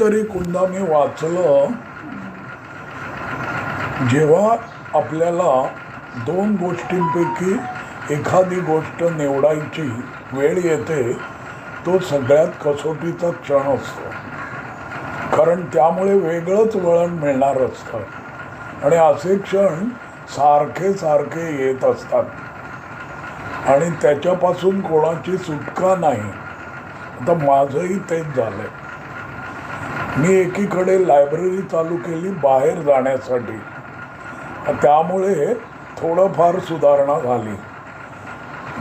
तरी कोणदा मी वाचलं. जेव्हा आपल्याला दोन गोष्टींपैकी एखादी गोष्ट निवडायची वेळ येते तो सगळ्यात कसोटीचा क्षण असतो. कारण त्यामुळे वेगळंच वळण मिळणार असतं. आणि असे क्षण सारखे सारखे येत असतात. आणि त्याच्यापासून कोणाची सुटका नाही. आता माझंही तेच झालंय. मी एकीकडे लायब्ररी चालू केली बाहेर जाण्यासाठी. त्यामुळे थोडंफार सुधारणा झाली.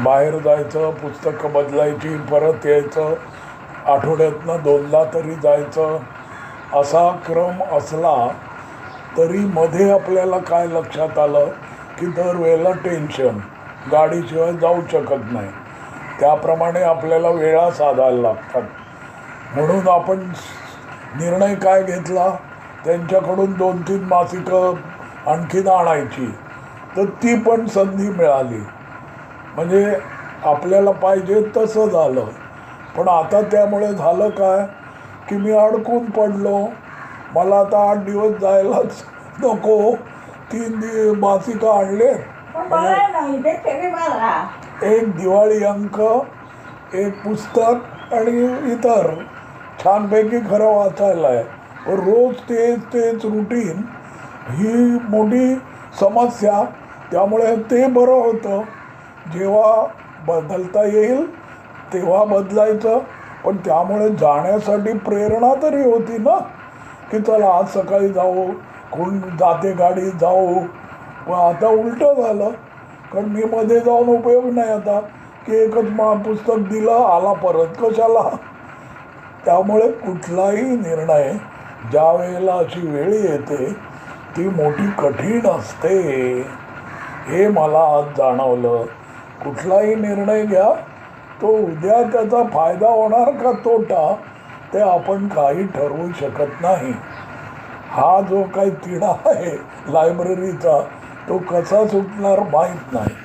बाहेर जायचं पुस्तकं बदलायची परत यायचं आठवड्यातनं दोनदा तरी जायचं असा क्रम असला तरी मध्ये आपल्याला काय लक्षात आलं की दरवेळेला टेन्शन गाडीशिवाय जाऊ शकत नाही. त्याप्रमाणे आपल्याला वेळा साधायला लागतात. म्हणून आपण निर्णय काय घेतला? त्यांच्याकडून दोन तीन मासिकं आणखीन आणायची. तर ती पण संधी मिळाली. म्हणजे आपल्याला पाहिजे तसं झालं. पण आता त्यामुळे झालं काय? की मी अडकून पडलो. मला आता आठ दिवस जायलाच नको. तीन दि मासिकं आणले बघा एक दिवाळी अंक एक पुस्तक आणि इतर. छानपैकी खरं वाचायला आहे. पण रोज तेच तेच रुटीन ही मोठी समस्या. त्यामुळे ते बरं होतं. जेव्हा बदलता येईल तेव्हा बदलायचं. पण त्यामुळे जाण्यासाठी प्रेरणा तरी होती ना की चला आज सकाळी जाऊ कोण जाते गाडी जाऊ. पण आता उलटं झालं कारण मी मध्ये जाऊन उपयोग नाही आता की एकच मा पुस्तक दिलं आला परत कशाला? त्यामुळे कुठलाही निर्णय ज्या वेळेला अशी वेळ येते ती मोठी कठीण असते. हे मला आज जाणवलं. कुठलाही निर्णय घ्या तो उद्या त्याचा फायदा होणार का तोटा ते आपण काही ठरवू शकत नाही. हा जो काही तिढा आहे लायब्ररीचा तो कसा सुटणार माहीत नाही.